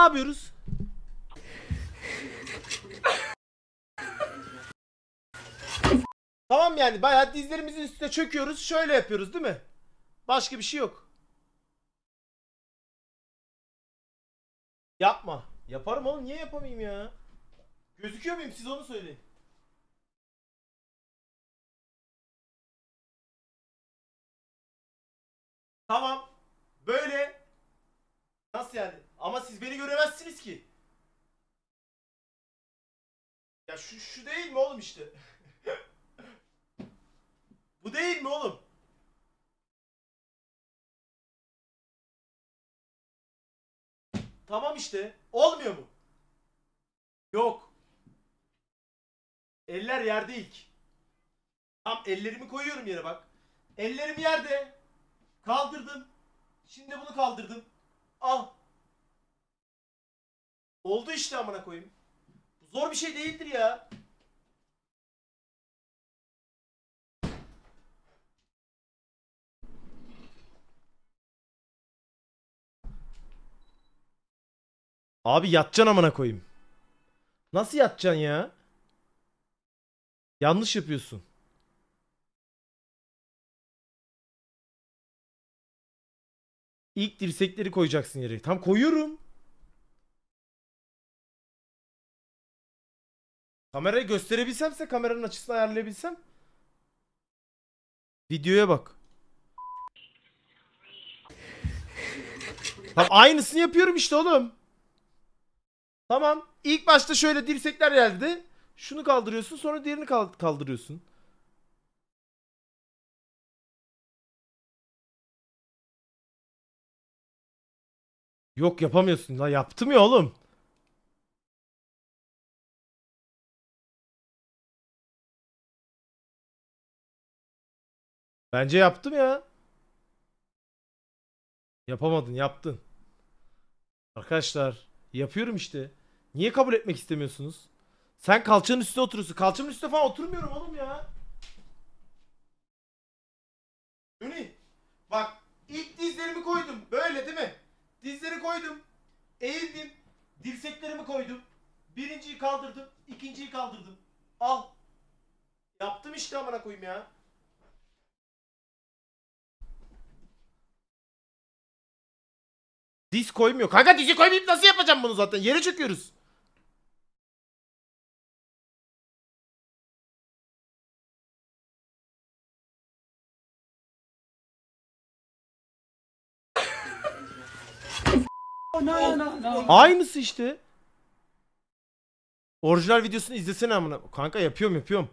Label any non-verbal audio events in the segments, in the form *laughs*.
yapıyoruz? tamam yani bayağı dizlerimizin üstüne çöküyoruz. Şöyle yapıyoruz değil mi? Başka bir şey yok. Yapma. Yaparım oğlum niye yapamayayım ya? Gözüküyor muyum siz onu söyleyin. Tamam. Böyle. Nasıl yani? Ama siz beni göremezsiniz ki. Ya şu şu değil mi oğlum işte? *laughs* Bu değil mi oğlum? Tamam işte. Olmuyor mu? Yok. Eller yerde ilk. Tam ellerimi koyuyorum yere bak. Ellerim yerde. Kaldırdım. Şimdi bunu kaldırdım. Al. Oldu işte amına koyayım. Zor bir şey değildir ya. Abi yatacaksın amına koyayım. Nasıl yatacaksın ya? Yanlış yapıyorsun. İlk dirsekleri koyacaksın yere. Tam koyuyorum. Kamerayı gösterebilsemse kameranın açısını ayarlayabilsem. Videoya bak. Tam aynısını yapıyorum işte oğlum. Tamam. İlk başta şöyle dirsekler geldi. Şunu kaldırıyorsun sonra diğerini kal- kaldırıyorsun. Yok yapamıyorsun. La yaptım ya oğlum. Bence yaptım ya. Yapamadın, yaptın. Arkadaşlar, yapıyorum işte. Niye kabul etmek istemiyorsunuz? Sen kalçanın üstüne oturuyorsun. Kalçamın üstüne falan oturmuyorum oğlum ya. Ünü, bak ilk dizlerimi koydum. Böyle değil mi? Dizleri koydum. Eğildim. Dirseklerimi koydum. Birinciyi kaldırdım. ikinciyi kaldırdım. Al. Yaptım işte amına koyayım ya. Diz koymuyor. Kanka dizi koymayıp nasıl yapacağım bunu zaten? Yere çöküyoruz. Aynısı işte. Orijinal videosunu izlesene amına. Kanka yapıyorum yapıyorum.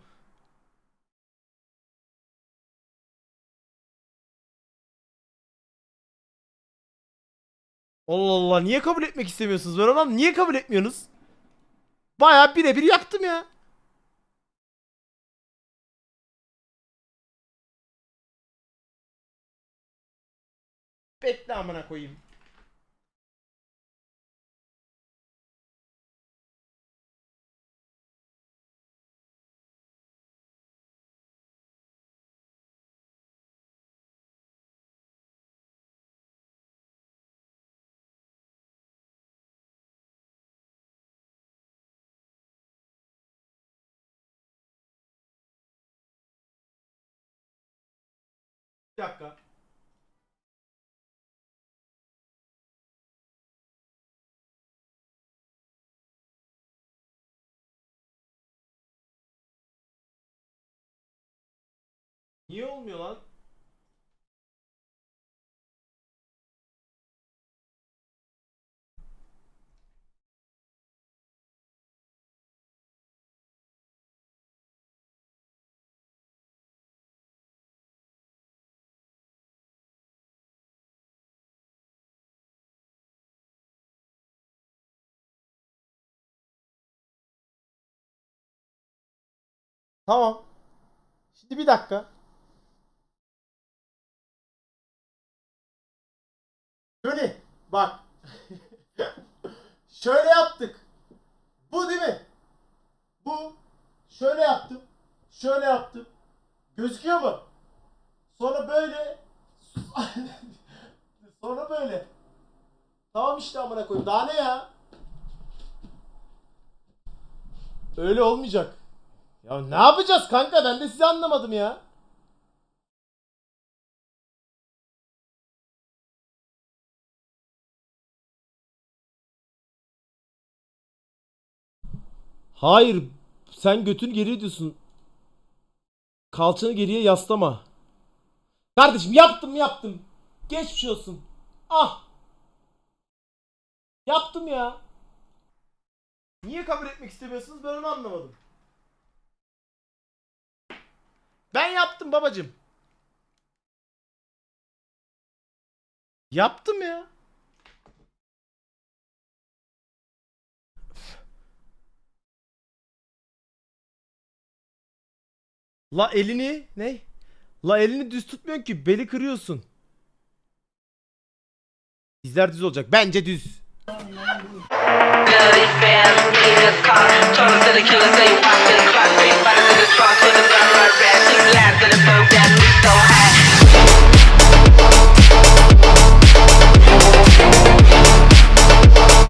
Allah Allah niye kabul etmek istemiyorsunuz? Ben adam niye kabul etmiyorsunuz? Bayağı birebir yaptım ya. Bekle amına koyayım. Bir dakika. Niye olmuyor lan? Tamam. Şimdi bir dakika. Şöyle bak. *laughs* şöyle yaptık. Bu değil mi? Bu. Şöyle yaptım. Şöyle yaptım. Gözüküyor mu? Sonra böyle. *laughs* Sonra böyle. Tamam işte amına koyayım. Daha ne ya? Öyle olmayacak. Ya ne yapacağız kanka ben de sizi anlamadım ya. Hayır sen götünü geriye diyorsun. Kalçanı geriye yaslama. Kardeşim yaptım yaptım. Geçmiş olsun. Ah. Yaptım ya. Niye kabul etmek istemiyorsunuz ben onu anlamadım. Ben yaptım babacım. Yaptım ya. La elini ne? La elini düz tutmuyorsun ki beli kırıyorsun. Dizler düz olacak. Bence düz.